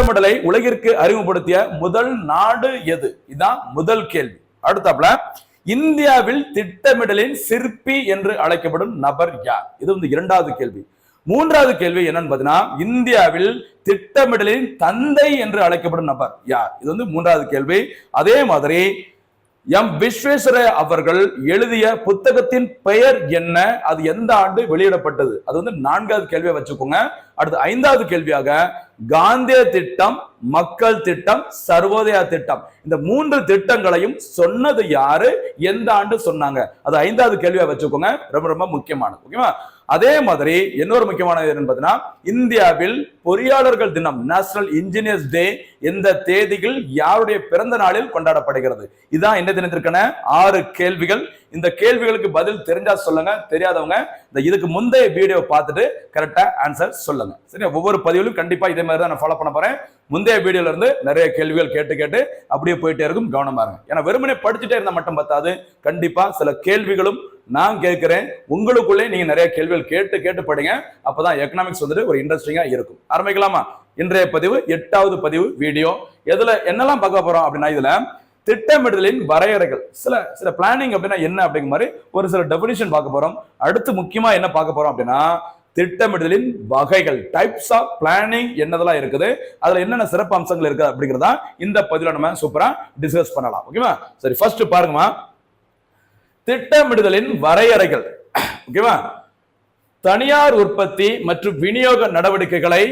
திட்டமிடலை உலகிற்கு அறிமுகப்படுத்திய முதல் நாடு எது? இதுதான் முதல் கேள்வி. அடுத்தாப்புல இந்தியாவில் திட்டமிடலின் சிற்பி என்று அழைக்கப்படும் நபர் யார்? இது வந்து இரண்டாவது கேள்வி. மூன்றாவது கேள்வி என்னன்னு பாத்தீங்கன்னா இந்தியாவில் திட்டமிடலின் தந்தை என்று அழைக்கப்படும் நபர் யார்? இது வந்து மூன்றாவது கேள்வி. அதே மாதிரி எம் விஸ்வேஸ்வர அவர்கள் எழுதிய புத்தகத்தின் பெயர் என்ன? அது எந்த ஆண்டு வெளியிடப்பட்டது? அது வந்து நான்காவது கேள்வியை வச்சுக்கோங்க. அடுத்து ஐந்தாவது கேள்வியாக காந்திய திட்டம் மக்கள் திட்டம் சர்வோதயா திட்டம். இந்த மூன்று திட்டங்களையும் சொன்னது யாரு? எந்த ஆண்டு சொன்னாங்க? அது ஐந்தாவது கேள்வியா வச்சுக்கோங்க. ரொம்ப ரொம்ப முக்கியமானது. ஓகேவா? அதே மாதிரி இன்னொரு முக்கியமானது என்னன்னு பார்த்தீங்கன்னா இந்தியாவில் பொறியாளர்கள் தினம் நேஷனல் இன்ஜினியர்ஸ் டே எந்த தேதியில் யாருடைய பிறந்த நாளில் கொண்டாடப்படுகிறது? இதுதான் என்ன தினத்திற்கான? ஆறு கேள்விகள். இந்த கேள்விகளுக்கு பதில் தெரிஞ்சா சொல்லுங்க தெரியாதவங்க இந்த இதுக்கு முந்தைய வீடியோ பார்த்துட்டு கரெக்டா ஆன்சர் சொல்லுங்க. சரி ஒவ்வொரு பதிவிலும் கண்டிப்பா இதே மாதிரி தான் நான் ஃபாலோ பண்ண போறேன். முந்தைய வீடியோல இருந்து நிறைய கேள்விகள் கேட்டு கேட்டு அப்படியே போயிட்டே இருக்கும். கவனமா இருங்க. ஏன்னா வெறுமனே படிச்சுட்டே இருந்தா மட்டும் பத்தாது. கண்டிப்பா சில கேள்விகளும் நான் கேட்கிறேன் உங்களுக்குள்ளே நீங்க நிறைய கேள்விகள் கேட்டு கேட்டு படிங்க. அப்பதான் எக்கனாமிக்ஸ் வந்துட்டு ஒரு இன்ட்ரெஸ்டிங்கா இருக்கும். ஆரம்பிக்கலாமா? இன்றைய பதிவு எட்டாவது பதிவு வீடியோ எதுல என்னெல்லாம் பார்க்க போறோம் அப்படின்னா இதுல திட்டமிடலின் வரையறைகள். சில சில பிளானிங் அப்படின்னா என்ன அப்படிங்கிற மாதிரி ஒரு சில டெபினிஷன் பார்க்க போறோம். அடுத்து முக்கியமா என்ன பார்க்க போறோம் அப்படின்னா திட்டமிடலின் வகைகள் டைப்ஸ் ஆஃப் பிளானிங் என்னதெல்லாம் இருக்குது அதுல என்னென்ன சிறப்பு அம்சங்கள் இருக்குது அப்படிங்கிறதா இந்த பதில நம்ம சூப்பரா டிஸ்கஸ் பண்ணலாம். ஓகேவா சரி ஃபர்ஸ்ட் பாருங்கம்மா. திட்டமிடுதலின் வரையறைகள். ஓகேவா தனியார் உற்பத்தி மற்றும் விநியோக நடவடிக்கைகளை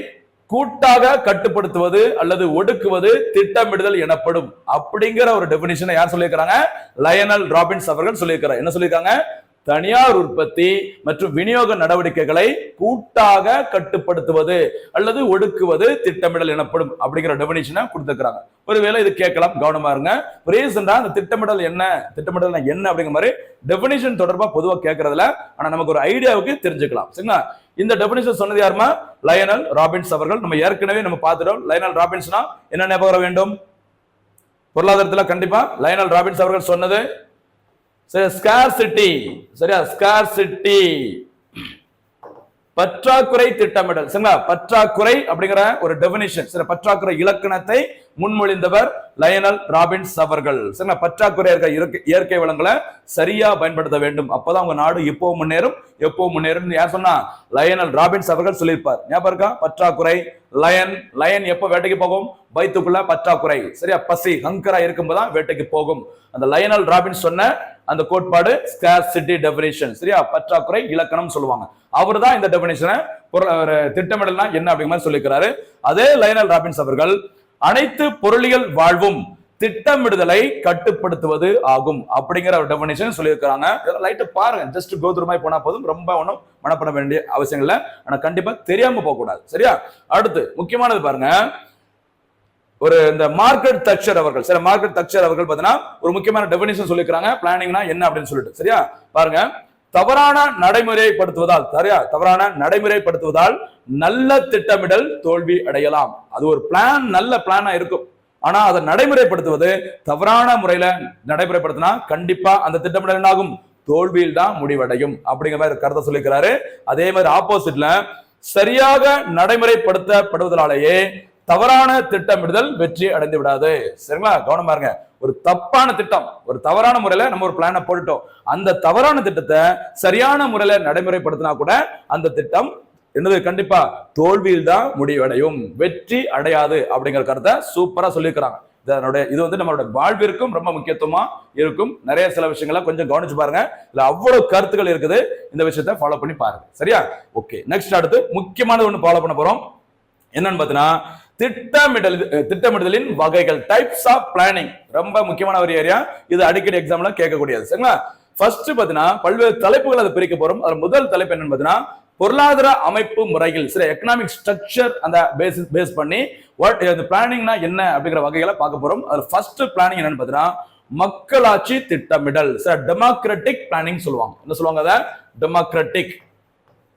கூட்டாக கட்டுப்படுத்துவது அல்லது ஒடுக்குவது திட்டமிடுதல் எனப்படும். அப்படிங்கிற ஒரு டெபினிஷனை யார் சொல்லியிருக்கிறாங்க? லயனல் ராபின்ஸ் அவர்கள் சொல்லியிருக்கிறார். என்ன சொல்லியிருக்காங்க? தனியார் உற்பத்தி மற்றும் விநியோக நடவடிக்கைகளை கூட்டாக கட்டுப்படுத்துவது அல்லது ஒடுக்குவது திட்டமிடல் எனப்படும் அப்படிங்கிற டெபினேஷனை கொடுத்துருக்காங்க ஒருவேளை இது கேட்கலாம் கவனமா இருங்க. ரீசெண்டா அந்த திட்டமிடல் என்ன திட்டமிடல் என்ன அப்படிங்கிற மாதிரி டெபினேஷன் தொடர்பா பொதுவாக கேட்கறதுல ஆனா நமக்கு ஒரு ஐடியாவுக்கு தெரிஞ்சுக்கலாம். சரிங்களா? இந்த டெபினேஷன் சொன்னது யாருமா? லயனல் ராபின்ஸ் அவர்கள். நம்ம ஏற்கனவே நம்ம பார்த்துட்டோம். லயனல் ராபின்ஸ்னா என்ன ஞாபகம் வேண்டும்? பொருளாதாரத்தில் கண்டிப்பா லயனல் ராபின்ஸ் அவர்கள் சொன்னது சரி ஸ்கார்சிட்டி சரியா ஸ்கார்சிட்டி பற்றாக்குறை திட்டமிடல். சரிங்களா? பற்றாக்குறை அப்படிங்கிற ஒரு டெபினிஷன் சரி பற்றாக்குறை இலக்கணத்தை முன்மொழிந்தவர் லயனல் ராபின்ஸ் அவர்கள். சரிங்களா பற்றாக்குறை இருக்க இயற்கை- இயற்கை வளங்களை சரியா பயன்படுத்த வேண்டும். அப்பதான் உங்க நாடு எப்போ முன்னேறும் எப்போ முன்னேறும் யார் சொன்னா லயனல் ராபின்ஸ் அவர்கள் சொல்லியிருப்பார். ஞாபகம் இருக்கா? பற்றாக்குறை லயன் லயன் எப்போ வேட்டைக்கு போகும்? வயிற்றுக்குள்ள பற்றாக்குறை. சரியா? பசி ஹங்கரா இருக்கும்போதுதான் வேட்டைக்கு போகும். அந்த லயனல் ராபின்ஸ் சொன்ன அந்த கோட்பாடு ஸ்கார்சிட்டி டெபினேஷன் சரியா? பற்றாக்குறை இலக்கணம் சொல்லுவாங்க. அவர் தான் இந்த டெபினேஷனை திட்டமிடல்னா என்ன அப்படிங்கிற மாதிரி சொல்லிக்கிறாரு அதே லயனல் ராபின்ஸ் அவர்கள் அனைத்து பொருளியல் வாழ்வும் திட்டமிடுதலை கட்டுப்படுத்துவது ஆகும் அப்படிங்கிற ஒரு டெபினேஷன் சொல்லியிருக்கிறாங்க. லைட்டு பாருங்க. ஜஸ்ட் கோதுரமாய் போனா போதும். ரொம்ப ஒன்றும் மனப்பட வேண்டிய அவசியம் இல்லை. ஆனால் கண்டிப்பா தெரியாம போகக்கூடாது. சரியா? அடுத்து முக்கியமானது பாருங்க. ஒரு இந்த மார்க்கெட் தக்ஷர் அவர்கள் சில மார்க்கெட் தக்ஷர் அவர்கள் பார்த்தீங்கன்னா ஒரு முக்கியமான டெபினேஷன் சொல்லியிருக்காங்க பிளானிங்னா என்ன அப்படின்னு சொல்லிட்டு. சரியா? பாருங்க. தவறான நடைமுறைப்படுத்துவதால் சரியா தவறான நடைமுறைப்படுத்துவதால் நல்ல திட்டமிடல் தோல்வி அடையலாம். அது ஒரு பிளான் நல்ல பிளானா இருக்கும். ஆனா அதை நடைமுறைப்படுத்துவது தவறான முறையில நடைமுறைப்படுத்தினா கண்டிப்பா அந்த திட்டமிடல் என்னாகும்? தோல்வியில் தான் முடிவடையும். அப்படிங்கிற மாதிரி கருத்தை சொல்லிக்கிறாரு அதே மாதிரி ஆப்போசிட்ல சரியாக நடைமுறைப்படுத்தப்படுவதனாலேயே தவறான திட்டமிடுதல் வெற்றி அடைந்து விடாது சரிங்களா? கவனமா இருங்க. ஒரு தப்பான திட்டம் ஒரு தவறான முறையில நம்ம ஒரு பிளானை போட்டுட்டோம். அந்த தவறான திட்டத்தை சரியான முறையில நடைமுறைப்படுத்தினா கூட அந்த திட்டம் என்னது? கண்டிப்பா தோல்வியில் தான் முடிவடையும். வெற்றி அடையாது அப்படிங்கிற கருத்தை சூப்பரா சொல்லியிருக்கிறாங்க. இதனுடைய இது வந்து நம்மளோட வாழ்விற்கும் ரொம்ப முக்கியத்துவமா இருக்கும். நிறைய சில விஷயங்களை கொஞ்சம் கவனிச்சு பாருங்க. இதுல அவ்வளவு கருத்துக்கள் இருக்குது. இந்த விஷயத்தை ஃபாலோ பண்ணி பாருங்க. சரியா? ஓகே நெக்ஸ்ட் அடுத்து முக்கியமானது ஒன்று ஃபாலோ பண்ண போறோம். என்னன்னு பார்த்தீங்கன்னா திட்டமிடல் திட்டமிடுதலின் வகைகள் டைப்ஸ் ஆஃப் பிளானிங் ரொம்ப முக்கியமான ஒரு ஏரியா இது அடிக்கடி எக்ஸாம்ல கேட்கக்கூடியது. சரிங்களா? ஃபர்ஸ்ட் பார்த்தீங்கன்னா பல்வேறு தலைப்புகள் அதை பிரிக்க போறோம். அதுல முதல் தலைப்பு என்னன்னு பார்த்தீங்கன்னா பொருளாதார அமைப்பு முறைகள். சில எக்கனாமிக் ஸ்ட்ரக்சர் அந்த பேசிஸ் பேஸ் பண்ணி வாட் இந்த பிளானிங்னா என்ன அப்படிங்கிற வகைகளை பார்க்க போறோம். அது ஃபர்ஸ்ட் பிளானிங் என்னன்னு பார்த்தீங்கன்னா மக்களாட்சி திட்டமிடல். சார் டெமோக்ராட்டிக் பிளானிங் சொல்லுவாங்க. என்ன சொல்லுவாங்க அதை? டெமோக்ராட்டிக்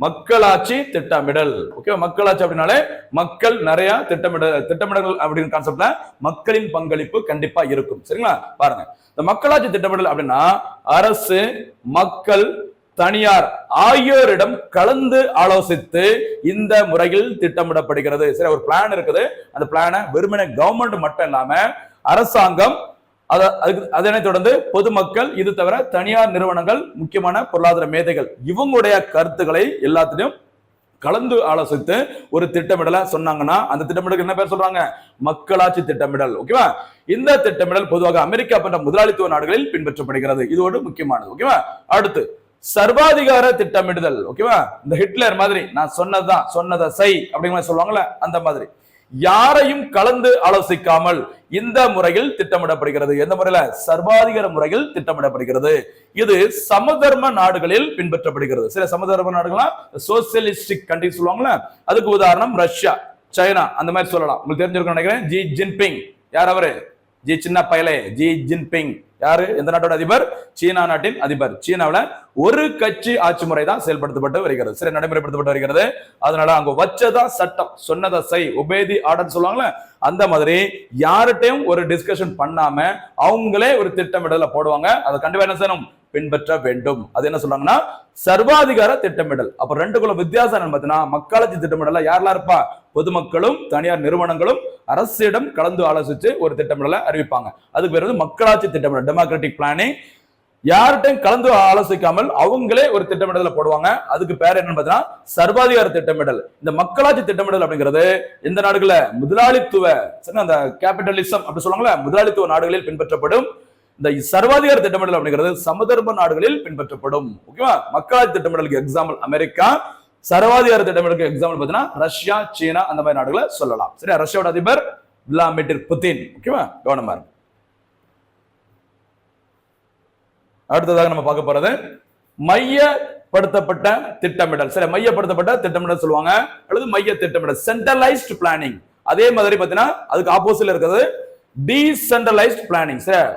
மக்களாட்சி திட்டமிடல். ஓகே மக்களாட்சி அப்படின்னாலே மக்கள் நிறைய திட்டமிட திட்டமிடல் அப்படிங்கிற கான்செப்ட்ல மக்களின் பங்களிப்பு கண்டிப்பா இருக்கும். சரிங்களா? பாருங்க. இந்த மக்களாட்சி திட்டமிடல் அப்படின்னா அரசு மக்கள் தனியார் ஆகியோரிடம் கலந்து ஆலோசித்து இந்த முறையில் திட்டமிடப்படுகிறது. சரி ஒரு பிளான் இருக்குது. அந்த பிளானை வெறுமனே கவர்மெண்ட் மட்டும் இல்லாம அரசாங்கம் அத- அதனைத் தொடர்ந்து பொதுமக்கள் இது தவிர தனியார் நிறுவனங்கள் முக்கியமான பொருளாதார மேதைகள் இவங்களுடைய கருத்துக்களை எல்லாத்திலையும் கலந்து ஆலோசித்து ஒரு திட்டமிடலை சொன்னாங்கன்னா அந்த திட்டமிடலுக்கு என்ன பேர் சொல்றாங்க? மக்களாட்சி திட்டமிடல் ஓகேவா இந்த திட்டமிடல் பொதுவாக அமெரிக்கா போன்ற முதலாளித்துவ நாடுகளில் பின்பற்றப்படுகிறது. இது ஒரு முக்கியமானது ஓகேவா அடுத்து சர்வாதிகார திட்டமிடுதல் ஓகேவா இந்த ஹிட்லர் மாதிரி நான் சொன்னதுதான் சொன்னதை செய் அப்படிங்கிற மாதிரி சொல்லுவாங்கல்ல அந்த மாதிரி. யாரையும் கலந்து ஆலோசிக்காமல் இந்த முறையில் திட்டமிடப்படுகிறது. எந்த முறையில? சர்வாதிகார முறையில் திட்டமிடப்படுகிறது. இது சமதர்ம நாடுகளில் பின்பற்றப்படுகிறது. சில சமதர்ம நாடுகள்லாம் சோசியலிஸ்டிக் கண்ட்ரி சொல்லுவாங்களே அதுக்கு உதாரணம் ரஷ்யா சைனா அந்த மாதிரி சொல்லலாம். உங்களுக்கு தெரிஞ்சிருக்கும் நினைக்கிறேன். Xi Jinping. யார் அவரு? ஜி சின்ன பயலே ஜி ஜின்பிங். யாரு? எந்த நாட்டோட அதிபர்? சீனா நாட்டின் அதிபர். சீனாவில் ஒரு கட்சி ஆட்சி முறை தான் செயல்படுத்தப்பட்டு வருகிறது. சரி நடைமுறைப்படுத்தப்பட்டு வருகிறது. அதனால அங்க வச்சதா சட்டம் சொன்னதை செய் உபேதி ஆர்டர் சொல்லுவாங்கல்ல அந்த மாதிரி யார்கிட்டையும் ஒரு டிஸ்கஷன் பண்ணாம அவங்களே ஒரு திட்டமிடல போடுவாங்க. அதை கண்டிப்பா என்ன செய்யணும்? பின்பற்ற வேண்டும். அது என்ன சொல்றாங்கன்னா சர்வாதிகார திட்டமிடல். அப்ப ரெண்டுக்குள்ள வித்தியாசம் என்னன்னு பார்த்தீங்கன்னா மக்களாட்சி திட்டமிடல யாரெல்லாம் இருப்பா? பொதுமக்களும் தனியார் நிறுவனங்களும் அரசிடம் கலந்து ஆலோசிச்சு ஒரு திட்டமிடலை அறிவிப்பாங்க. அதுக்கு பேர் வந்து மக்களாட்சி திட்டமிடல் டெமோக்ராட்டிக் பிளானிங் யார்கிட்டையும் கலந்து ஆலோசிக்காமல் அவங்களே ஒரு திட்டமிடலை போடுவாங்க. அதுக்கு பேர் என்னன்னு பார்த்தீங்கன்னா சர்வாதிகார திட்டமிடல். இந்த மக்களாட்சி திட்டமிடல் அப்படிங்கிறது இந்த நாடுகளில் முதலாளித்துவ அந்த கேபிட்டலிசம் அப்படி சொல்லுவாங்கல்ல முதலாளித்துவ நாடுகளில் பின்பற்றப்படும் இந்த சர்வாதிகார திட்டமிடல் அப்படிங்கிறது சமதர்ம நாடுகளில் பின்பற்றப்படும். ஓகேவா மக்களாட்சி திட்டமிடலுக்கு எக்ஸாம்பிள் அமெரிக்கா சர்வாதிகார திட்டமிடலுக்கு எக்ஸாம்பிள் பார்த்தீங்கன்னா ரஷ்யா சீனா அந்த மாதிரி நாடுகளை சொல்லலாம். சரியா? ரஷ்யாவோட அதிபர் விளாடிமிர் புத்தின் ஓகேவா கவனமா அடுத்ததாக நம்ம பார்க்க போறது மையப்படுத்தப்பட்ட திட்டமிடல். சரி மையப்படுத்தப்பட்ட திட்டமிடல் சொல்லுவாங்க. அல்லது மைய திட்டமிடல் சென்ட்ரலைஸ்ட் பிளானிங் அதே மாதிரி பார்த்தீங்கன்னா அதுக்கு ஆப்போசிட்ல இருக்கிறது decentralised planning sir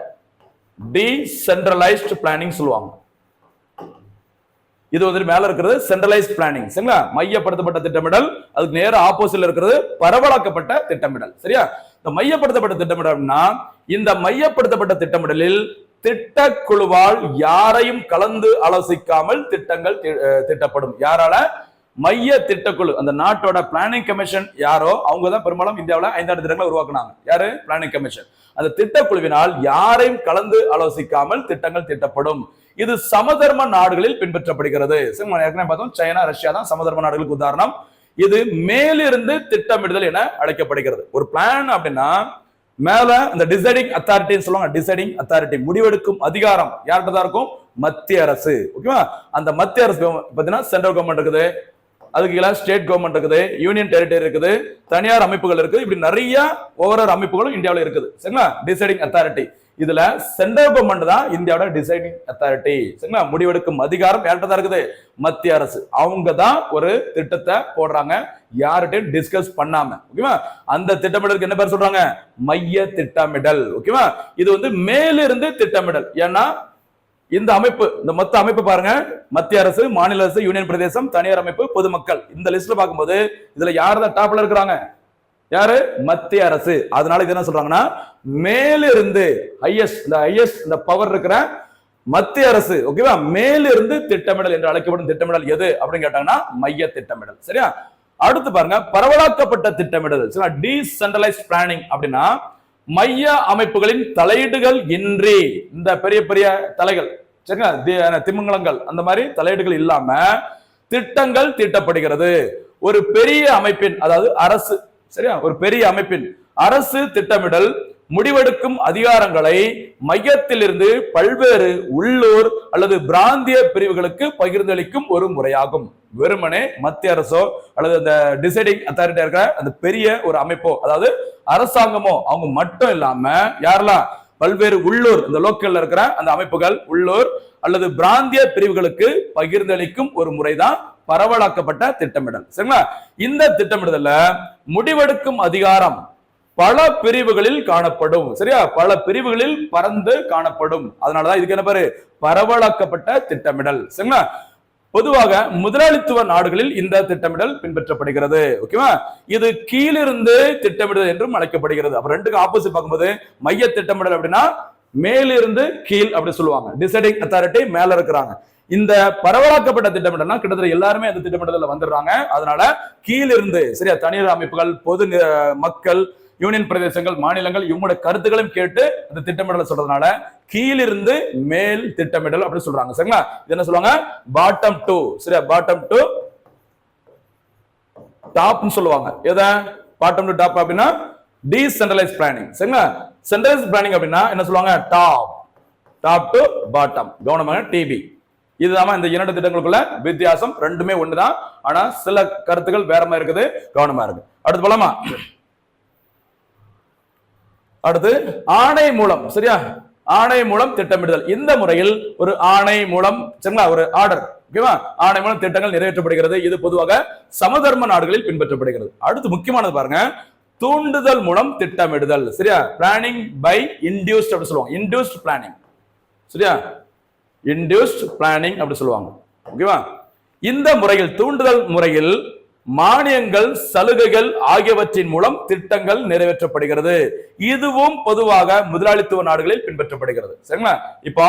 decentralised planning சொல்லுவாங்க. இது வந்து மேல இருக்கிறது சென்ட்ரலைஸ்ட் பிளானிங் சரிங்களா? மையப்படுத்தப்பட்ட திட்டமிடல் அதுக்கு நேர ஆப்போசிட்ல இருக்கிறது பரவலாக்கப்பட்ட திட்டமிடல். சரியா? இந்த மையப்படுத்தப்பட்ட திட்டமிடல்னா இந்த மையப்படுத்தப்பட்ட திட்டமிடலில் திட்டக்குழுவால் யாரையும் கலந்து ஆலோசிக்காமல் திட்டங்கள் தி- திட்டப்படும். யாரால? மைய திட்டக்குழு அந்த நாட்டோட பிளானிங் கமிஷன் யாரோ அவங்க தான் பெரும்பாலும் இந்தியாவில் ஐந்தாண்டு திட்டங்களை உருவாக்குனாங்க. யாரு? பிளானிங் கமிஷன் அந்த திட்டக்குழுவினால் யாரையும் கலந்து ஆலோசிக்காமல் திட்டங்கள் திட்டப்படும். இது சமதர்ம நாடுகளில் பின்பற்றப்படுகிறது. ஏற்கனவே பார்த்தோம் சைனா ரஷ்யா தான் சமதர்ம நாடுகளுக்கு உதாரணம். இது மேலிருந்து திட்டமிடுதல் என அழைக்கப்படுகிறது. ஒரு பிளான் அப்படின்னா மேல இந்த டிசைடிங் அத்தாரிட்டின்னு சொல்லுவாங்க. டிசைடிங் அத்தாரிட்டி முடிவெடுக்கும் அதிகாரம் யார்கிட்ட தான் இருக்கும்? மத்திய அரசு. ஓகேவா? அந்த மத்திய அரசு பார்த்தீங்கன்னா சென்ட்ரல் கவர்மெண்ட் இருக்குது. அதுக்கு கீழே ஸ்டேட் கவர்மெண்ட் இருக்குது யூனியன் டெரிட்டரி இருக்குது தனியார் அமைப்புகள் இருக்குது. இப்படி நிறைய ஒவ்வொரு அமைப்புகளும் இந்தியாவில் இருக்குது. சரிங்களா? டிசைடிங் அத்தாரிட்டி இதுல சென்ட்ரல் கவர்மெண்ட் தான் இந்தியாவோட டிசைடிங் அத்தாரிட்டி சரிங்களா? முடிவெடுக்கும் அதிகாரம் யார்கிட்ட தான் இருக்குது? மத்திய அரசு. அவங்க தான் ஒரு திட்டத்தை போடுறாங்க. யார்கிட்டையும் டிஸ்கஸ் பண்ணாம. ஓகேவா? அந்த திட்டமிடலுக்கு என்ன பேர் சொல்றாங்க? மைய திட்டமிடல். ஓகேவா? இது வந்து மேலிருந்து திட்டமிடல். ஏன்னா இந்த அமைப்பு இந்த மொத்த அமைப்பு பாருங்க. மத்திய அரசு மாநில அரசு யூனியன் பிரதேசம் தனியார் அமைப்பு பொதுமக்கள். இந்த லிஸ்ட்ல பார்க்கும்போது இதுல யார் தான் டாப்ல இருக்கிறாங்க? யாரு? மத்திய அரசு. அதனால இது என்ன சொல்றாங்கன்னா மேலிருந்து ஹையஸ்ட் இந்த ஹையஸ்ட் இந்த பவர் இருக்கிற மத்திய அரசு ஓகேவா மேலிருந்து திட்டமிடல் என்று அழைக்கப்படும் திட்டமிடல் எது அப்படின்னு கேட்டாங்கன்னா மைய திட்டமிடல். சரியா? அடுத்து பாருங்க பரவலாக்கப்பட்ட திட்டமிடல். சரியா? டீசென்ட்ரலைஸ் பிளானிங் அப்படின்னா மைய அமைப்புகளின் தலையீடுகள் இன்றி. இந்த பெரிய பெரிய தலைகள் சரிங்களா? திமிங்கலங்கள் அந்த மாதிரி தலையீடுகள் இல்லாம திட்டங்கள் தீட்டப்படுகிறது. ஒரு பெரிய அமைப்பின் அதாவது அரசு சரியா? ஒரு பெரிய அமைப்பின் அரசு திட்டமிடல் முடிவெடுக்கும் அதிகாரங்களை மையத்திலிருந்து பல்வேறு உள்ளூர் அல்லது பிராந்திய பிரிவுகளுக்கு பகிர்ந்தளிக்கும் ஒரு முறையாகும். வெறுமனே மத்திய அரசோ அல்லது அந்த டிசைடிங் அத்தாரிட்டியா இருக்கிற அந்த பெரிய ஒரு அமைப்போ அதாவது அரசாங்கமோ அவங்க மட்டும் இல்லாம யாரெல்லாம்? பல்வேறு உள்ளூர் இந்த லோக்கல்ல இருக்கிற அந்த அமைப்புகள் உள்ளூர் அல்லது பிராந்திய பிரிவுகளுக்கு பகிர்ந்தளிக்கும் ஒரு முறைதான் பரவலாக்கப்பட்ட திட்டமிடல். சரிங்களா? இந்த திட்டமிடுதல்ல முடிவெடுக்கும் அதிகாரம் பல பிரிவுகளில் காணப்படும். சரியா? பல பிரிவுகளில் பறந்து காணப்படும். அதனாலதான் இதுக்கு என்ன பேரு? பரவலாக்கப்பட்ட திட்டமிடல். சரிங்களா? பொதுவாக முதலாளித்துவ நாடுகளில் இந்த திட்டமிடல் பின்பற்றப்படுகிறது. ஓகேவா? இது கீழிருந்து திட்டமிடல் என்றும் அழைக்கப்படுகிறது. அப்ப ரெண்டுக்கும் ஆப்போசிட் பார்க்கும்போது மைய திட்டமிடல் அப்படின்னா மேலிருந்து கீழ் அப்படி சொல்லுவாங்க. டிசைடிங் அத்தாரிட்டி மேல இருக்கிறாங்க. இந்த பரவலாக்கப்பட்ட திட்டமிடல்னா கிட்டத்தட்ட எல்லாருமே அந்த திட்டமிடல வந்துடுறாங்க. அதனால கீழிருந்து சரியா? தனியார் அமைப்புகள் பொது மக்கள் யூனியன் பிரதேசங்கள் மாநிலங்கள் இவங்களோட கருத்துக்களையும் கேட்டு அந்த திட்டமிடலை சொல்றதுனால கீழிருந்து மேல் திட்டமிடல் அப்படின்னு சொல்றாங்க. சரிங்களா? இது என்ன சொல்லுவாங்க? பாட்டம் டு சரியா? பாட்டம் டு டாப்னு சொல்லுவாங்க. எதை? பாட்டம் டு டாப் அப்படின்னா டீசென்ட்ரலைஸ் பிளானிங் சரிங்களா? சென்ட்ரலைஸ் பிளானிங் அப்படின்னா என்ன சொல்லுவாங்க? டாப் டாப் டு பாட்டம் கவனமாக டிபி இதுதான் இந்த இரண்டு திட்டங்களுக்குள்ள வித்தியாசம். ரெண்டுமே ஒண்ணுதான். ஆனா சில கருத்துக்கள் வேற மாதிரி இருக்குது. கவனமா இருக்கு. அடுத்து போலாமா? அடுத்து ஆணை மூலம் சரியா? ஆணை மூலம் திட்டமிடுதல். இந்த முறையில் ஒரு ஆணை மூலம் சரிங்களா? ஒரு ஆர்டர் ஓகேவா ஆணை மூலம் திட்டங்கள் நிறைவேற்றப்படுகிறது. இது பொதுவாக சமதர்ம நாடுகளில் பின்பற்றப்படுகிறது. அடுத்து முக்கியமானது பாருங்க. தூண்டுதல் மூலம் திட்டமிடுதல் சரியா? பிளானிங் பை இன்டியூஸ்ட் அப்படி சொல்லுவாங்க. இன்டியூஸ்ட் பிளானிங் சரியா? இன்டியூஸ்ட் பிளானிங் அப்படி சொல்லுவாங்க. ஓகேவா இந்த முறையில் தூண்டுதல் முறையில் மானியங்கள் சலுகைகள் ஆகியவற்றின் மூலம் திட்டங்கள் நிறைவேற்றப்படுகிறது. இதுவும் பொதுவாக முதலாளித்துவ நாடுகளில் பின்பற்றப்படுகிறது. சரிங்களா? இப்போ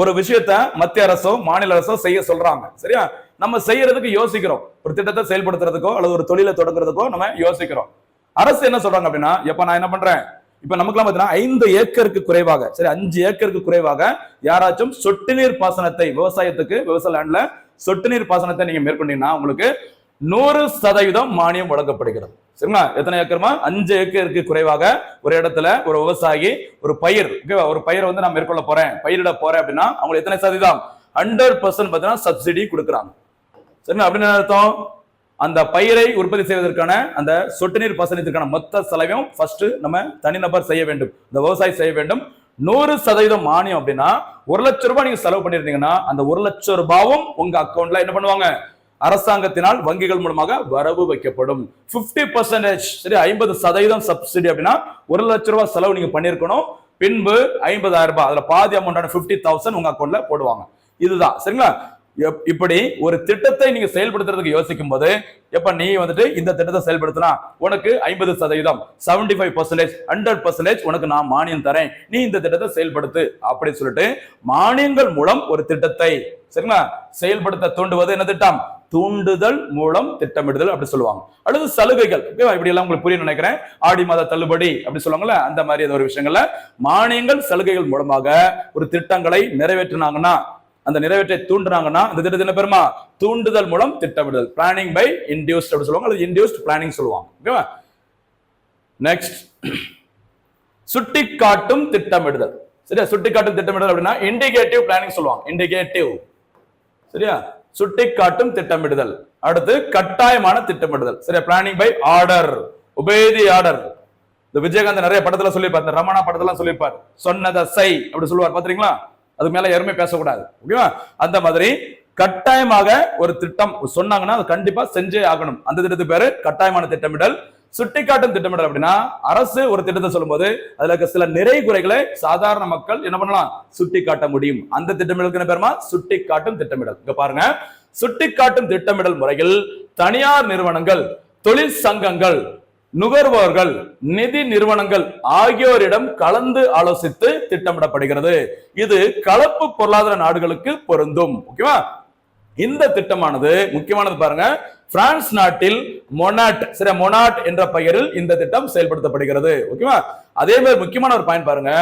ஒரு விஷயத்த மத்திய அரசோ மாநில அரசோ செய்ய சொல்றாங்க. சரியா? நம்ம செய்யறதுக்கு யோசிக்கிறோம். ஒரு திட்டத்தை செயல்படுத்துறதுக்கோ அல்லது ஒரு தொழிலை தொடங்குறதுக்கோ நம்ம யோசிக்கிறோம். அரசு என்ன சொல்றாங்க அப்படின்னா எப்ப நான் என்ன பண்றேன்? இப்ப நமக்குலாம் பாத்தீங்கன்னா ஐந்து ஏக்கருக்கு குறைவாக சரி அஞ்சு ஏக்கருக்கு குறைவாக யாராச்சும் சொட்டு நீர் பாசனத்தை விவசாயத்துக்கு விவசாய லேண்ட்ல சொட்டு நீர் பாசனத்தை நீங்க மேற்கொண்டீங்கன்னா உங்களுக்கு நூறு சதவீதம் மானியம் வழங்கப்படுகிறது. சரிங்களா? எத்தனை ஏக்கர்மா? அஞ்சு ஏக்கருக்கு குறைவாக ஒரு இடத்துல ஒரு விவசாயி ஒரு பயிர் ஓகேவா ஒரு பயிரை வந்து நான் மேற்கொள்ள போறேன் பயிரிட போறேன் அப்படின்னா அவங்களுக்கு எத்தனை சதவீதம்? ஹண்ட்ரட் பர்சன்ட் பார்த்தீங்கன்னா சப்சிடி கொடுக்குறாங்க. சரிங்களா? அப்படின்னு என்ன அர்த்தம்? அந்த பயிரை உற்பத்தி செய்வதற்கான அந்த சொட்டு நீர் பாசனத்திற்கான மொத்த செலவையும் ஃபர்ஸ்ட் நம்ம தனிநபர் செய்ய வேண்டும். இந்த விவசாயி செய்ய வேண்டும். நூறு சதவீதம் மானியம் அப்படின்னா ஒரு லட்சம் ரூபாய் நீங்க செலவு பண்ணிருந்தீங்கன்னா அந்த ஒரு லட்சம் ரூபாவும் உங்க அக்கௌண்ட்ல என்ன பண்ணுவாங்க? அரசாங்கத்தினால் வங்கிகள் மூலமாக வரவு வைக்கப்படும். 50% பர்சன்டேஜ் சரி ஐம்பது சதவீதம் சப்சிடி அப்படின்னா ஒரு லட்சம் ரூபாய் செலவு நீங்க பண்ணிருக்கணும் பின்பு ஐம்பதாயிரம் ரூபாய் அதுல பாதி அமௌண்டான பிப்டி தௌசண்ட் உங்க அக்கௌண்ட்ல போடுவாங்க. இதுதான் சரிங்களா? எப்- இப்படி ஒரு திட்டத்தை நீங்க செயல்படுத்துறதுக்கு யோசிக்கும் போது எப்ப நீ வந்துட்டு இந்த திட்டத்தை செயல்படுத்தினா உனக்கு ஐம்பது சதவீதம் seventy five percentage hundred percentage உனக்கு நான் மானியம் தரேன். நீ இந்த திட்டத்தை செயல்படுத்து அப்படின்னு சொல்லிட்டு மானியங்கள் மூலம் ஒரு திட்டத்தை சரிங்களா? செயல்படுத்த தூண்டுவது என்ன திட்டம்? தூண்டுதல் மூலம் திட்டமிடுதல் அப்படி சொல்லுவாங்க. அல்லது சலுகைகள். ஓகேவா? இப்படி எல்லாம் உங்களுக்கு புரிய நினைக்கிறேன். ஆடி மாத தள்ளுபடி அப்படி சொல்லுவாங்கல்ல அந்த மாதிரி ஏதோ ஒரு விஷயங்கள்ல மானியங்கள் சலுகைகள் மூலமாக ஒரு திட்டங்களை நிறைவேற்றினாங்கன்னா அந்த நிறைவேற்றை தூண்டுனாங்கன்னா அந்த திட்டத்தை என்ன பெருமா தூண்டுதல் மூலம் திட்டமிடுதல். பிளானிங் பை இன்டியூஸ்ட் அப்படி சொல்லுவாங்க. அல்லது இன்டியூஸ்ட் பிளானிங் சொல்லுவாங்க. ஓகேவா? நெக்ஸ்ட் சுட்டிக்காட்டும் திட்டமிடுதல். சரியா? சுட்டிக்காட்டும் திட்டமிடுதல் அப்படின்னா இண்டிகேட்டிவ் பிளானிங் சொல்லுவாங்க. இண்டிகேட்டிவ் சரியா? சுட்டிக்காட்டும் திட்டமிடுதல். அடுத்து கட்டாயமான திட்டமிடுதல். சரியா? பிளானிங் பை ஆர்டர் உபேதி ஆர்டர் இந்த விஜயகாந்த் நிறைய படத்துல சொல்லியிருப்பார். இந்த ரமணா படத்துல சொல்லியிருப்பார். சொன்னத சை அப்படி சொல்லுவார். பாத்தீங்களா? அதுக்கு மேல யாருமே பேசக்கூடாது. ஓகேவா? அந்த மாதிரி கட்டாயமாக ஒரு திட்டம் சொன்னாங்கன்னா அது கண்டிப்பா செஞ்சே ஆகணும். அந்த திட்டத்து பேரு கட்டாயமான திட்டமிடல். சுட்டிக்காட்டும் திட்டமிடல் அப்படின்னா அரசு ஒரு திட்டத்தை சொல்லும்போது அதுல இருக்க சில நிறை குறைகளை சாதாரண மக்கள் என்ன பண்ணலாம்? சுட்டி காட்ட முடியும். அந்த திட்டமிடலுக்கு என்ன பேருமா? சுட்டி காட்டும் திட்டமிடல். இங்க பாருங்க. சுட்டிக்காட்டும் திட்டமிடல் முறையில் தனியார் நிறுவனங்கள் தொழில் சங்கங்கள் நுகர்வோர்கள் நிதி நிறுவனங்கள் ஆகியோரிடம் கலந்து ஆலோசித்து திட்டமிடப்படுகிறது. இது கலப்பு பொருளாதார நாடுகளுக்கு பொருந்தும். ஓகேவா? இந்த திட்டமானது முக்கியமானது பாருங்க. பிரான்ஸ் நாட்டில் மொனாட் சரி மொனாட் என்ற பெயரில் இந்த திட்டம் செயல்படுத்தப்படுகிறது. ஓகேவா? அதே மாதிரி முக்கியமான ஒரு பாயிண்ட் பாருங்க.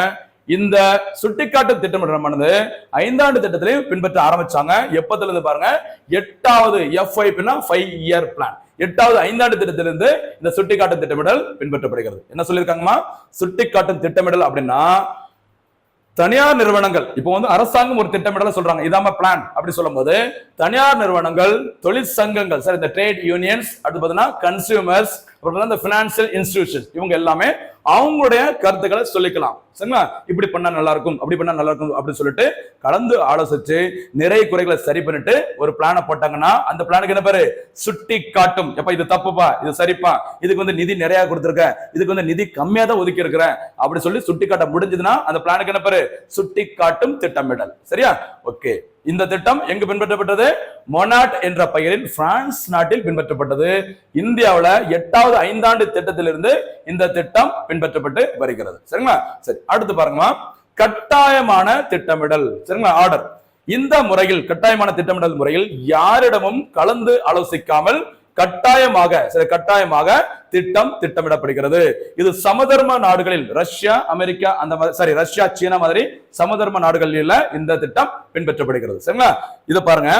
இந்த சுட்டிக்காட்டு திட்டமிடமானது ஐந்தாண்டு திட்டத்திலையும் பின்பற்ற ஆரம்பிச்சாங்க. எப்பத்துல இருந்து பாருங்க? எட்டாவது எஃப் ஃபைவ் இயர் பிளான் எட்டாவது ஐந்தாண்டு திட்டத்திலிருந்து இந்த சுட்டிக்காட்டும் திட்டமிடல் பின்பற்றப்படுகிறது. என்ன சொல்லியிருக்காங்கம்மா? சுட்டிக்காட்டும் திட்டமிடல் அப்படின்னா தனியார் நிறுவனங்கள். இப்போ வந்து அரசாங்கம் ஒரு திட்டமிடல சொல்றாங்க. இதாம பிளான் அப்படி சொல்லும்போது தனியார் நிறுவனங்கள் தொழிற்சங்கங்கள் சார் இந்த ட்ரேட் யூனியன்ஸ் அடுத்து பார்த்தீங்கன்னா கன்சியூமர்ஸ் அப்புறம் இந்த பினான்சியல் இன்ஸ்டிடியூஷன் இவங்க எல்லாமே அவங்களுடைய கருத்துக்களை சொல்லிக்கலாம். சரிங்களா? இப்படி பண்ணா நல்லா இருக்கும் அப்படி பண்ணா நல்லா இருக்கும் அப்படின்னு சொல்லிட்டு கலந்து ஆலோசிச்சு நிறைய குறைகளை சரி பண்ணிட்டு ஒரு பிளானை போட்டாங்கன்னா அந்த பிளானுக்கு என்ன பேரு? சுட்டி காட்டும் எப்ப இது தப்புப்பா? இது சரிப்பா? இதுக்கு வந்து நிதி நிறைய கொடுத்துருக்க. இதுக்கு வந்து நிதி கம்மியா தான் ஒதுக்கி இருக்கிறேன் அப்படி சொல்லி சுட்டி காட்ட முடிஞ்சதுன்னா அந்த பிளானுக்கு என்ன பேரு? சுட்டி காட்டும் திட்டமிடல். சரியா? ஓகே இந்த திட்டம் எங்கு பின்பற்றப்பட்டது? மொனாட் என்ற பெயரில் பிரான்ஸ் நாட்டில் பின்பற்றப்பட்டது. இந்தியாவில் எட்டாவது ஐந்தாண்டு திட்டத்திலிருந்து இந்த திட்டம் பின்பற்றப்பட்டு வருகிறது. சரிங்களா? சரி அடுத்து பாருங்கம்மா. கட்டாயமான திட்டமிடல். சரிங்களா? ஆர்டர். இந்த முறையில் கட்டாயமான திட்டமிடல் முறையில் யாரிடமும் கலந்து ஆலோசிக்காமல் கட்டாயமாக சில கட்டாயமாக திட்டம் திட்டமிடப்படுகிறது. இது சமதர்ம நாடுகளில் ரஷ்யா அமெரிக்கா அந்த மாதிரி சாரி ரஷ்யா சீனா மாதிரி சமதர்ம நாடுகளில் இந்த திட்டம் பின்பற்றப்படுகிறது. சரிங்களா? இது பாருங்க.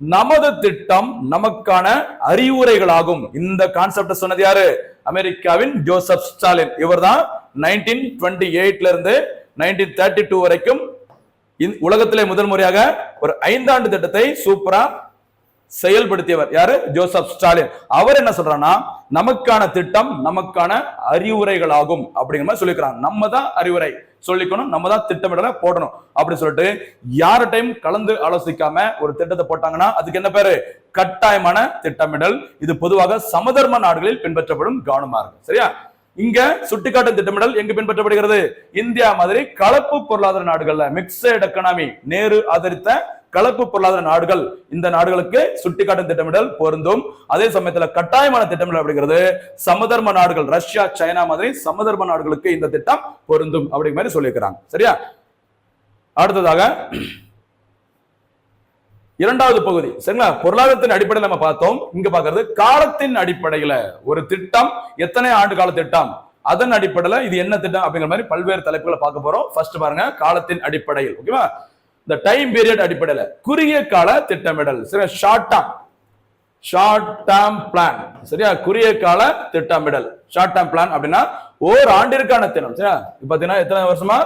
நமது திட்டம் நமக்கான அறிவுரைகளாகும். இந்த கான்செப்ட் சொன்னது யாரு? அமெரிக்காவின் ஜோசப் ஸ்டாலின். இவர்தான் நைன்டீன் டுவெண்ட்டி எயிட்ல இருந்து நைன்டீன் தேர்ட்டி டூ வரைக்கும் உலகத்திலே முதல் முறையாக ஒரு ஐந்தாண்டு திட்டத்தை சூப்பரா செயல்படுத்தியவர் யாரு? Joseph Stalin. அவர் என்ன சொல்றாருன்னா நமக்கான திட்டம் நமக்கான அறிவுரைகள் ஆகும் அப்படிங்கிற மாதிரி சொல்லிக்கிறாங்க. நம்ம தான் அறிவுரை சொல்லிக்கணும் நம்ம தான் திட்டமிடல போடணும் அப்படின்னு சொல்லிட்டு யார்கிட்டையும் கலந்து ஆலோசிக்காம ஒரு திட்டத்தை போட்டாங்கன்னா அதுக்கு என்ன பேரு? கட்டாயமான திட்டமிடல். இது பொதுவாக சமதர்ம நாடுகளில் பின்பற்றப்படும் கவனமா இருக்கும். சரியா? இங்க சுட்டிக்காட்டும் திட்டமிடல் எங்கு பின்பற்றப்படுகிறது? இந்தியா மாதிரி கலப்பு பொருளாதார நாடுகள்ல. மிக்சட் எக்கனாமி நேரு ஆதரித்த கலப்பு பொருளாதார நாடுகள் இந்த நாடுகளுக்கு சுட்டிக்காட்டும் திட்டமிடல் பொருந்தும். அதே சமயத்துல கட்டாயமான திட்டமிடல் அப்படிங்கிறது சமதர்ம நாடுகள் ரஷ்யா சைனா மாதிரி சமதர்ம நாடுகளுக்கு இந்த திட்டம் பொருந்தும் அப்படிங்கிற மாதிரி சொல்லியிருக்கிறாங்க. சரியா? அடுத்ததாக இரண்டாவது பகுதி. சரிங்களா? பொருளாதாரத்தின் அடிப்படையில் நம்ம பார்த்தோம். இங்க பாக்குறது காலத்தின் அடிப்படையில ஒரு திட்டம் எத்தனை ஆண்டு கால திட்டம் அதன் அடிப்படையில இது என்ன திட்டம் அப்படிங்கிற மாதிரி பல்வேறு தலைப்புகளை பார்க்க போறோம். ஃபர்ஸ்ட் பாருங்க காலத்தின் அடிப்படையில். ஓகேவா? இந்த டைம் பீரியட் அடிப்படையில். குறுகிய கால திட்டமிடல். சரி short term short term plan சரியா? குறுகிய கால திட்டமிடல். ஷார்ட் டேர்ம் பிளான் அப்படின்னா ஓர் ஆண்டிற்கான திட்டம் சரியா? இப்போ பார்த்தீங்கன்னா எத்தனை வருஷமா?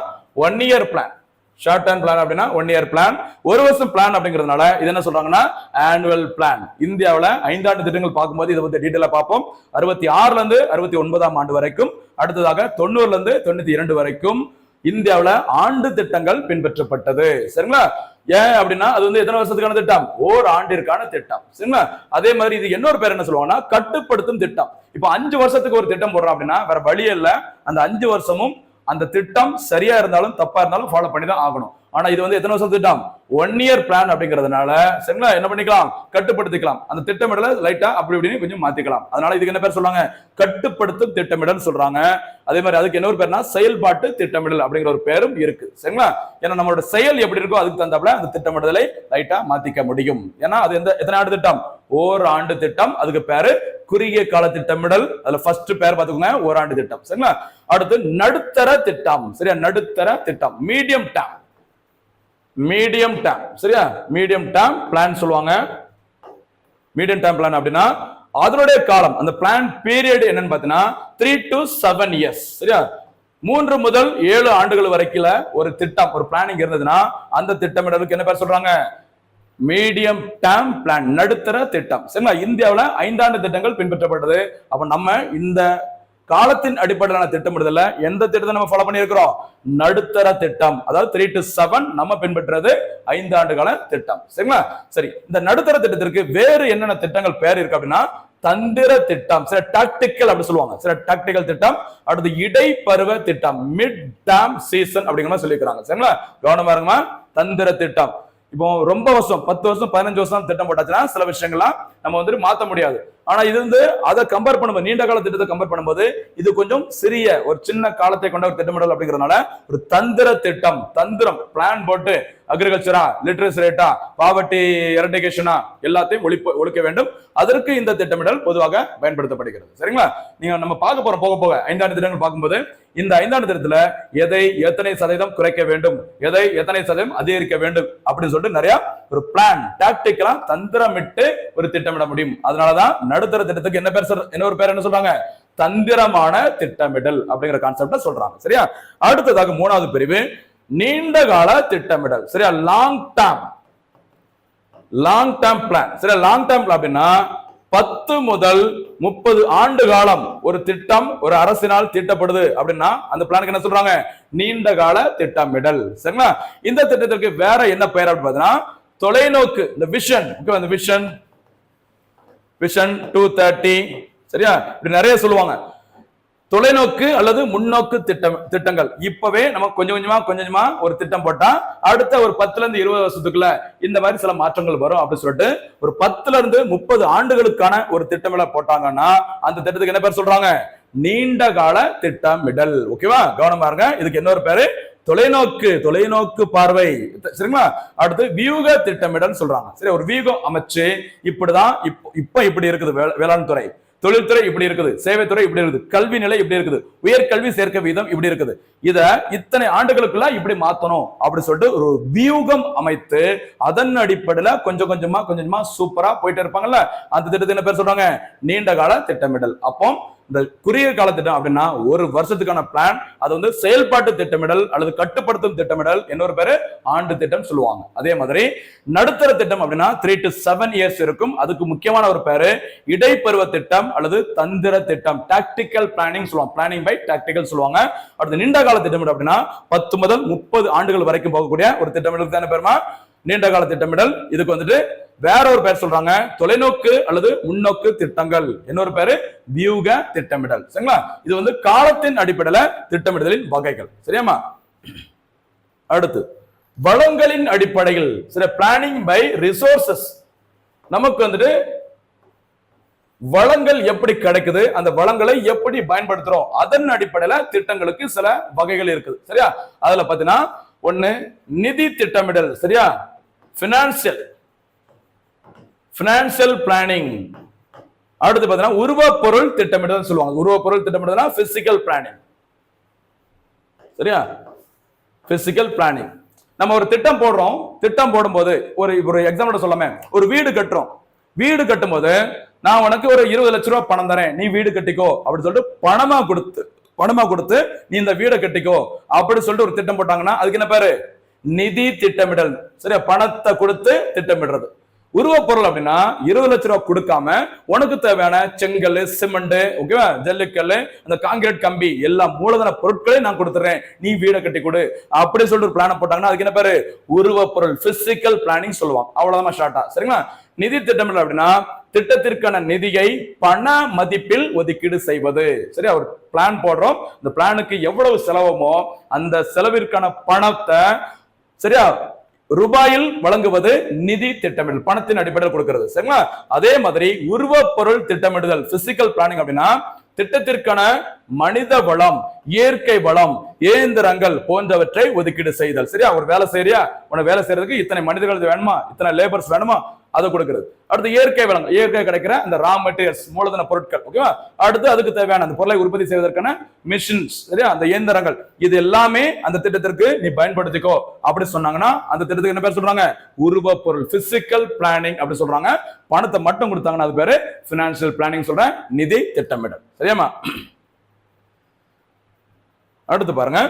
One year plan short term plan அப்படின்னா ஒன் இயர் பிளான் ஒரு வருஷம் பிளான் அப்படிங்கிறதுனால இது என்ன சொல்றாங்கன்னா? ஆனுவல் பிளான் இந்தியாவில் ஐந்தாண்டு திட்டங்கள் பார்க்கும்போது இதை பத்தி டீட்டெயிலாக பார்ப்போம். அறுபத்தி ஆறுல இருந்து அறுபத்தி ஒன்பதாம் ஆண்டு வரைக்கும். அடுத்ததாக தொண்ணூறுல இருந்து தொண்ணூத்தி இரண்டு வரைக்கும். இந்தியாவில் ஆண்டு திட்டங்கள் பின்பற்றப்பட்டது. சரிங்களா? ஏன் அப்படின்னா அது வந்து எத்தனை வருஷத்துக்கான திட்டம்? ஓர் ஆண்டிற்கான திட்டம். சரிங்களா? அதே மாதிரி இது இன்னொரு பேர் என்ன சொல்லுவாங்கன்னா கட்டுப்படுத்தும் திட்டம். இப்போ அஞ்சு வருஷத்துக்கு ஒரு திட்டம் போடுறோம் அப்படின்னா வேற வழி இல்லை. அந்த அஞ்சு வருஷமும் அந்த திட்டம் சரியா இருந்தாலும் தப்பா இருந்தாலும் ஃபாலோ பண்ணி தான் ஆகணும். ஆனா இது வந்து எத்தனை வருஷம் திட்டம்? ஒன் இயர் பிளான் அப்படிங்கிறதுனால சரிங்களா? என்ன பண்ணிக்கலாம்? கட்டுப்படுத்திக்கலாம். அந்த திட்டமிடலை லைட்டா அப்படி இப்படின்னு கொஞ்சம் மாத்திக்கலாம். அதனால இதுக்கு என்ன பேர் சொல்றாங்க? கட்டுப்படுத்தும் திட்டமிடல் சொல்றாங்க. அதே மாதிரி அதுக்கு இன்னொரு பேர்னா? செயல்பாட்டு திட்டமிடல் அப்படிங்கிற ஒரு பேரும் இருக்கு. சரிங்களா? ஏன்னா நம்மளோட செயல் எப்படி இருக்கோ அதுக்கு தந்தாப்புல அந்த திட்டமிடலை லைட்டா மாத்திக்க முடியும். ஏன்னா அது எந்த எத்தனை ஆண்டு திட்டம்? ஓர் ஆண்டு திட்டம். அதுக்கு பேரு குறுகிய கால திட்டமிடல். அதுல ஃபர்ஸ்ட் பேர் பாத்துக்கோங்க ஓராண்டு திட்டம். சரிங்களா? அடுத்து நடுத்தர திட்டம். சரியா? நடுத்தர திட்டம். Medium term medium term. சரியா? மீடியம் டேம் பிளான் சொல்லுவாங்க. மீடியம் டேம் பிளான் அப்படின்னா அதனுடைய காலம் அந்த பிளான் பீரியட் என்னன்னு பார்த்தீங்கன்னா த்ரீ டு செவன் இயர்ஸ் சரியா? மூன்று முதல் ஏழு ஆண்டுகள் வரைக்கும் ஒரு திட்டம் ஒரு பிளானிங் இருந்ததுன்னா அந்த திட்டமிடலுக்கு என்ன பேர் சொல்றாங்க? மீடியம் டேம் பிளான் நடுத்தர திட்டம். சரிங்களா? இந்தியாவில் ஐந்தாண்டு திட்டங்கள் பின்பற்றப்பட்டது. அப்ப நம்ம இந்த காலத்தின் அடிப்படையிலான திட்டமிடுதல எந்த திட்டத்தை நம்ம ஃபாலோ பண்ணியிருக்கிறோம்? நடுத்தர திட்டம். அதாவது த்ரீ டு செவன் நம்ம பின்பற்றது ஐந்து ஆண்டு கால திட்டம். சரிங்களா? சரி இந்த நடுத்தர திட்டத்திற்கு வேறு என்னென்ன திட்டங்கள் பேர் இருக்கு அப்படின்னா தந்திர திட்டம். சில டாக்டிக்கல் அப்படி சொல்லுவாங்க. சில டாக்டிக்கல் திட்டம் அடுத்து இடைப்பருவ திட்டம் மிட் டேம் சீசன் அப்படிங்கிற மாதிரி சொல்லியிருக்காங்க சரிங்களா? கவனமா இருங்கம்மா. தந்திர திட்டம். இப்போ ரொம்ப வருஷம் பத்து வருஷம் பதினஞ்சு வருஷம் திட்டம் போட்டாச்சுன்னா சில விஷயங்கள்லாம் நம்ம வந்துட்டு மாற்ற முடியாது. ஆனா இது வந்து அதை கம்பேர் பண்ணும்போது நீண்ட கால திட்டத்தை கம்பேர் பண்ணும்போது இது கொஞ்சம் சிறிய ஒரு சின்ன காலத்தை கொண்ட ஒரு திட்டமிடல் அப்படிங்கிறதுனால ஒரு தந்திர திட்டம் தந்திரம் பிளான் போட்டு அக்ரிகல்ச்சரா லிட்ரஸ் ரேட்டா பாவர்ட்டி எரடிகேஷனா எல்லாத்தையும் ஒழிப்பு ஒழிக்க வேண்டும். அதற்கு இந்த திட்டமிடல் பொதுவாக பயன்படுத்தப்படுகிறது. சரிங்களா? நீங்க நம்ம பார்க்க போறோம் போக போக ஐந்தாண்டு திட்டங்கள் பார்க்கும்போது இந்த ஐந்தாண்டு திட்டத்துல எதை எத்தனை சதவீதம் குறைக்க வேண்டும் எதை எத்தனை சதவீதம் அதிகரிக்க வேண்டும் அப்படின்னு சொல்லிட்டு நிறைய ஒரு பிளான் டாக்டிக்கலா தந்திரமிட்டு ஒரு திட்டமிட முடியும். அதனாலதான் நடுத்தர திட்டத்துக்கு என்ன பேர் என்ன ஒரு பேர் என்ன சொல்றாங்க? தந்திரமான திட்டமிடல் அப்படிங்கிற கான்செப்ட சொல்றாங்க. சரியா? அடுத்ததாக மூணாவது பிரிவு நீண்ட கால திட்டமிடல். சரியா? Long term long term plan சரியா? லாங் டேர்ம் அப்படின்னா பத்து முதல் முப்பது ஆண்டு காலம் ஒரு திட்டம் ஒரு அரசினால் தீட்டப்படுது அப்படின்னா அந்த பிளானுக்கு என்ன சொல்றாங்க? நீண்ட கால திட்டமிடல். சரிங்களா? இந்த திட்டத்திற்கு வேற என்ன பெயர் அப்படின்னு பார்த்தீங்கன்னா தொலைநோக்கு இந்த விஷன் ஓகே இந்த விஷன் விஷன் டூ தேர்ட்டி சரியா? இப்படி நிறைய சொல்லுவாங்க. தொலைநோக்கு அல்லது முன்னோக்கு திட்டம் திட்டங்கள். இப்பவே நம்ம கொஞ்சம் கொஞ்சமா கொஞ்சம் கொஞ்சமா ஒரு திட்டம் போட்டா அடுத்த ஒரு பத்துல இருந்து இருபது வருஷத்துக்குள்ள இந்த மாதிரி சில மாற்றங்கள் வரும் அப்படின்னு சொல்லிட்டு ஒரு பத்துல இருந்து முப்பது ஆண்டுகளுக்கான ஒரு திட்டமிட போட்டாங்கன்னா அந்த திட்டத்துக்கு என்ன பேர் சொல்றாங்க? நீண்ட கால திட்டமிடல். ஓகேவா கவனமா இருங்க. இதுக்கு இன்னொரு பேரு தொலைநோக்கு தொலைநோக்கு பார்வை. சரிங்களா? அடுத்து வியூக திட்டமிடல் சொல்றாங்க. சரி ஒரு வியூகம் அமைச்சு இப்படிதான் இப்ப இப்ப இப்படி இருக்குது வேளாண் துறை. தொழில்துறை இப்படி இருக்குது சேவைத்துறை இப்படி இருக்குது கல்வி நிலை இப்படி இருக்குது உயர்கல்வி சேர்க்க வீதம் இப்படி இருக்குது. இத இத்தனை ஆண்டுகளுக்குள்ள இப்படி மாத்தணும் அப்படி சொல்லிட்டு ஒரு வியூகம் அமைத்து அதன் அடிப்படையில கொஞ்சம் கொஞ்சமா கொஞ்சம் கொஞ்சமா சூப்பரா போயிட்டு இருப்பாங்கல்ல? அந்த திட்டத்தை என்ன பேர் சொல்றாங்க? நீண்ட கால திட்டமிடல். அப்போ இந்த குறுகிய கால திட்டம் அப்படின்னா ஒரு வருஷத்துக்கான பிளான் அது வந்து செயல்பாட்டு திட்டமிடல் அல்லது கட்டுப்படுத்தும் திட்டமிடல் இன்னொரு பேரு? ஆண்டு திட்டம் சொல்லுவாங்க. அதே மாதிரி நடுத்தர திட்டம் அப்படின்னா த்ரீ டு செவன் இயர்ஸ் இருக்கும். அதுக்கு முக்கியமான ஒரு பேரு இடைப்பருவ திட்டம் அல்லது தந்திர திட்டம். டாக்டிக்கல் பிளானிங் சொல்லுவாங்க. பிளானிங் பை டாக்டிக்கல் சொல்லுவாங்க. அடுத்து நீண்ட கால திட்டமிடல் அப்படின்னா பத்து முதல் முப்பது ஆண்டுகள் வரைக்கும் போகக்கூடிய ஒரு திட்டமிடல் தானே பெருமா? நீண்ட கால திட்டமிடல். இதுக்கு வந்துட்டு வேற ஒரு பேர் சொல்றாங்க. தொலைநோக்கு அல்லது முன்னோக்கு திட்டங்கள். இன்னொரு பேரு வியூக திட்டமிடல். சரிங்களா? இது வந்து காலத்தின் அடிப்படையில திட்டமிடுதலின் வகைகள். சரியாமா அடுத்து வளங்களின் அடிப்படையில் சில பிளானிங் பை ரிசோர்சஸ் நமக்கு வந்துட்டு வளங்கள் எப்படி கிடைக்குது அந்த வளங்களை எப்படி பயன்படுத்துறோம் அதன் அடிப்படையில திட்டங்களுக்கு சில வகைகள் இருக்குது. சரியா? அதுல பாத்தீங்கன்னா ஒண்ணு நிதி திட்டமிடல். சரியா? பினான்சியல் பினான்சியல் பிளானிங் அடுத்து பார்த்தீங்கன்னா உருவப்பொருள் திட்டமிடுதல் சொல்லுவாங்க. உருவப்பொருள் திட்டமிடுதல்னா பிசிக்கல் பிளானிங் சரியா? பிசிக்கல் பிளானிங் நம்ம ஒரு திட்டம் போடுறோம். திட்டம் போடும்போது ஒரு ஒரு எக்ஸாம்பிள் சொல்லாமே ஒரு வீடு கட்டுறோம். வீடு கட்டும்போது நான் உனக்கு ஒரு இருபது லட்ச ரூபாய் பணம் தரேன். நீ வீடு கட்டிக்கோ. அப்படின்னு சொல்லிட்டு பணமா கொடுத்து பணமா கொடுத்து நீ இந்த வீடை கட்டிக்கோ. அப்படி சொல்லிட்டு ஒரு திட்டம் போட்டாங்கன்னா அதுக்கு என்ன பேரு? நிதி திட்டமிடல். சரியா? பணத்தை கொடுத்து திட்டமிடுறது. உருவப்பொருள் அப்படின்னா இருபது லட்ச ரூபா கொடுக்காம உனக்கு தேவையான செங்கல் சிமெண்ட் ஓகேவா ஜல்லிக்கல் அந்த காங்கிரீட் கம்பி எல்லா மூலதன பொருட்களையும் நான் கொடுத்துறேன். நீ வீடை கட்டி கொடு. அப்படி சொல்லிட்டு ஒரு பிளான போட்டாங்கன்னா அதுக்கு என்ன பேரு? உருவப்பொருள் பிசிக்கல் பிளானிங் சொல்லுவாங்க. அவ்வளவுதான் ஷார்ட்டா சரிங்களா? நிதி திட்டமிடல் அப்படின்னா திட்டத்திற்கான நிதியை பண மதிப்பில் ஒதுக்கீடு செய்வது. சரி அவர் பிளான் போடுறோம். இந்த பிளானுக்கு எவ்வளவு செலவுமோ அந்த செலவிற்கான பணத்தை சரியா? ரூபாயில் வழங்குவது நிதி திட்டமிடல் பணத்தின் அடிப்படையில் கொடுக்கிறது. சரிங்களா? அதே மாதிரி உருவப்பொருள் திட்டமிடுதல் பிசிக்கல் பிளானிங் அப்படின்னா திட்டத்திற்கான மனித வளம் இயற்கை வளம் இயந்திரங்கள் போன்றவற்றை ஒதுக்கீடு செய்தல். சரியா? ஒரு வேலை செய்யறியா? உன வேலை செய்யறதுக்கு இத்தனை மனிதர்கள் வேணுமா? இத்தனை லேபர்ஸ் வேணுமா? அதை கொடுக்குறது. அடுத்து இயற்கை வளங்கள். இயற்கை கிடைக்கிற அந்த ரா மெட்டீரியல்ஸ் மூலதன பொருட்கள் ஓகேவா அடுத்து அதுக்கு தேவையான அந்த பொருளை உற்பத்தி செய்வதற்கான மிஷின்ஸ் சரியா? அந்த இயந்திரங்கள். இது எல்லாமே அந்த திட்டத்திற்கு நீ பயன்படுத்திக்கோ. அப்படி சொன்னாங்கன்னா அந்த திட்டத்துக்கு என்ன பேர் சொல்றாங்க? உருவ பொருள் பிசிக்கல் பிளானிங் அப்படி சொல்றாங்க. பணத்தை மட்டும் கொடுத்தாங்கன்னா அது பேரு பினான்சியல் பிளானிங் சொல்றேன் நிதி திட்டமிடல். சரியாமா அடுத்து பாருங்க.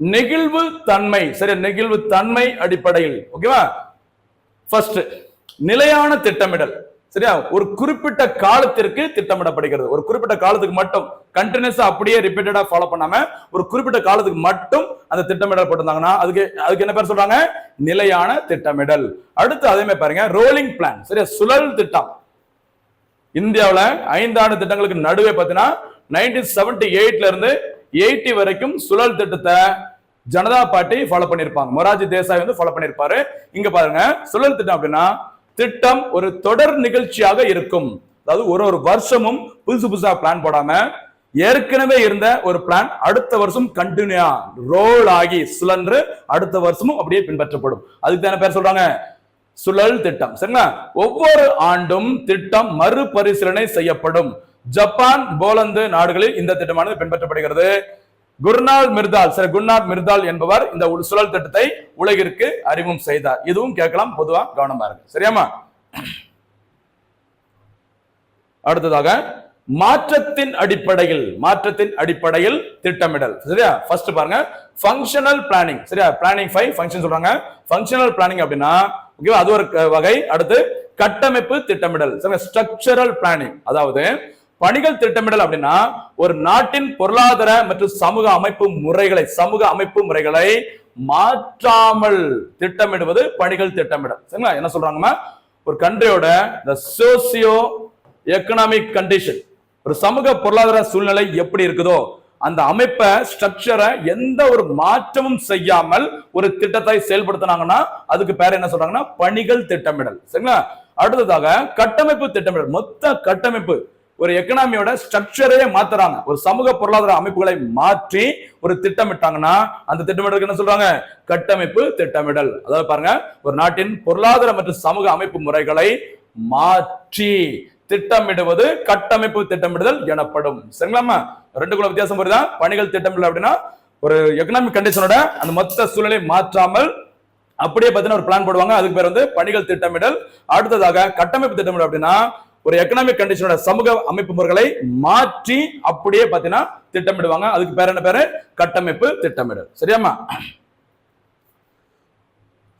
நெகிழ்வு தன்மை சரி நெகிழ்வு தன்மை அடிப்படையில் ஓகேவா ஃபர்ஸ்ட் நிலையான திட்டமிடல். சரியா? ஒரு குறிப்பிட்ட காலத்திற்கு திட்டமிடப்படுகிறது. ஒரு குறிப்பிட்ட காலத்துக்கு மட்டும் கண்டினியூஸா அப்படியே ரிப்பீட்டடா ஃபாலோ பண்ணாம ஒரு குறிப்பிட்ட காலத்துக்கு மட்டும் அந்த திட்டமிடல் போட்டிருந்தாங்கன்னா அதுக்கு அதுக்கு என்ன பேர் சொல்றாங்க? நிலையான திட்டமிடல். அடுத்து அதே மாதிரி பாருங்க ரோலிங் பிளான் சரியா? சுழல் திட்டம். இந்தியாவில் ஐந்தாண்டு திட்டங்களுக்கு நடுவே பார்த்தீங்கன்னா நைன்டீன் செவன்டி எயிட்ல இருந்து எயிட்டி வரைக்கும் சுழல் திட்டத்தை ஜனதா பார்ட்டி ஃபாலோ பண்ணியிருப்பாங்க. மொராஜி தேசாய் வந்து ஃபாலோ பண்ணியிருப்பாரு. இங்க பாருங்க சுழல் திட்டம் அப்படின்னா திட்டம் ஒரு தொடர் நிகழ்ச்சியாக இருக்கும். அதாவது ஒரு ஒரு வருஷமும் புதுசு புதுசா பிளான் போடாம ஏற்கனவே இருந்த ஒரு பிளான் அடுத்த வருஷம் கண்டினியூ ரோல் ஆகி சுழன்று அடுத்த வருஷமும் அப்படியே பின்பற்றப்படும். அதுக்கு தானே பேர் சொல்றாங்க? சுழல் திட்டம். சரிங்களா? ஒவ்வொரு ஆண்டும் திட்டம் மறுபரிசீலனை செய்யப்படும். ஜப்பான் போலந்து நாடுகளில் இந்த திட்டமானது பின்பற்றப்படுகிறது. குர்னால் மிர்தால் சில குர்னால் மிர்தால் என்பவர் இந்த சுழல் திட்டத்தை உலகிற்கு அறிமுகம் செய்தார். இதுவும் கேட்கலாம் பொதுவா கவனமா இருக்கு சரியாமா அடுத்ததாக மாற்றத்தின் அடிப்படையில் மாற்றத்தின் அடிப்படையில் திட்டமிடல். சரியா? ஃபர்ஸ்ட் பாருங்க ஃபங்க்ஷனல் பிளானிங் சரியா? பிளானிங் ஃபைவ் ஃபங்க்ஷன் சொல்றாங்க. ஃபங்க்ஷனல் பிளானிங் அப்படின்னா ஓகேவா அது ஒரு க- வகை. அடுத்து கட்டமைப்பு திட்டமிடல். சரிங்க ஸ்ட்ரக்சரல் பிளானிங் அதாவது பணிகள் திட்டமிடல் அப்படின்னா ஒரு நாட்டின் பொருளாதார மற்றும் சமூக அமைப்பு முறைகளை சமூக அமைப்பு முறைகளை மாற்றாமல் திட்டமிடுவது பணிகள் திட்டமிடல். சரிங்களா? என்ன சொல்றாங்கன்னா ஒரு கண்ட்ரியோட இந்த சோசியோ எக்கனாமிக் கண்டிஷன் ஒரு சமூக பொருளாதார சூழ்நிலை எப்படி இருக்குதோ அந்த அமைப்பை ஸ்ட்ரக்சரை எந்த ஒரு மாற்றமும் செய்யாமல் ஒரு திட்டத்தை செயல்படுத்தினாங்கன்னா அதுக்கு பேர் என்ன சொல்றாங்கன்னா? பணிகள் திட்டமிடல். சரிங்களா? அடுத்ததாக கட்டமைப்பு திட்டமிடல். மொத்த கட்டமைப்பு ஒரு எக்கனாமியோட ஸ்ட்ரக்சரையே மாத்துறாங்க. ஒரு சமூக பொருளாதார அமைப்புகளை மாற்றி ஒரு திட்டமிட்டாங்கன்னா அந்த திட்டமிடலுக்கு என்ன சொல்றாங்க? கட்டமைப்பு திட்டமிடல். அதாவது பாருங்க ஒரு நாட்டின் பொருளாதார மற்றும் சமூக அமைப்பு முறைகளை மாற்றி திட்டமிடுவது கட்டமைப்பு திட்டமிடுதல் எனப்படும். சரிங்களாமா ரெண்டுக்குள்ள வித்தியாசம் புரியுதா? பணிகள் திட்டமிடல் அப்படின்னா ஒரு எக்கனாமிக் கண்டிஷனோட அந்த மொத்த சூழ்நிலை மாற்றாமல் அப்படியே பார்த்தீங்கன்னா ஒரு பிளான் போடுவாங்க. அதுக்கு பேர் வந்து பணிகள் திட்டமிடல். அடுத்ததாக கட்டமைப்பு திட்டமிடல் அப்படின்னா ஒரு எக்கனாமிக் கண்டிஷனோட சமூக அமைப்பு முறைகளை மாற்றி அப்படியே பார்த்தீங்கன்னா திட்டமிடுவாங்க. அதுக்கு பேர் என்ன பேரு? கட்டமைப்பு திட்டமிடல் சரியாமா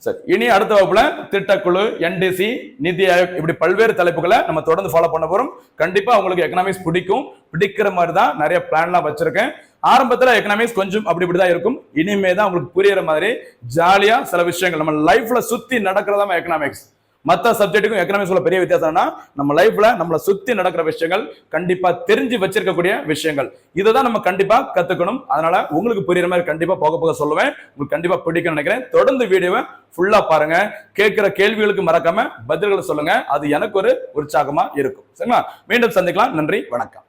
சரி இனி அடுத்த வகுப்புல திட்டக்குழு என்டிசி நிதி ஆயோக் இப்படி பல்வேறு தலைப்புகளை நம்ம தொடர்ந்து ஃபாலோ பண்ண போறோம். கண்டிப்பா உங்களுக்கு எக்கனாமிக்ஸ் பிடிக்கும். பிடிக்கிற மாதிரி தான் நிறைய பிளான்லாம் வச்சிருக்கேன். ஆரம்பத்துல எக்கனாமிக்ஸ் கொஞ்சம் அப்படி இப்படி தான் இருக்கும். இனிமே தான் உங்களுக்கு புரியுற மாதிரி ஜாலியா சில விஷயங்கள் நம்ம லைஃப்ல சுத்தி நடக்கிறதா எக்கனாமிக்ஸ் மற்ற சப்ஜெக்ட்டுக்கும் எக்கனாமிக்ஸ் உள்ள பெரிய வித்தியாசம் நம்ம லைஃப்ல நம்மளை சுத்தி நடக்கிற விஷயங்கள் கண்டிப்பா தெரிஞ்சு வச்சிருக்கக்கூடிய விஷயங்கள். இதை தான் நம்ம கண்டிப்பா கத்துக்கணும். அதனால உங்களுக்கு புரியுற மாதிரி கண்டிப்பா போக போக சொல்லுவேன். உங்களுக்கு கண்டிப்பா பிடிக்கும்னு நினைக்கிறேன். தொடர்ந்து வீடியோவை ஃபுல்லா பாருங்க. கேட்கிற கேள்விகளுக்கு மறக்காம பதில்களை சொல்லுங்க. அது எனக்கு ஒரு உற்சாகமா இருக்கும். சரிங்களா? மீண்டும் சந்திக்கலாம். நன்றி. வணக்கம்.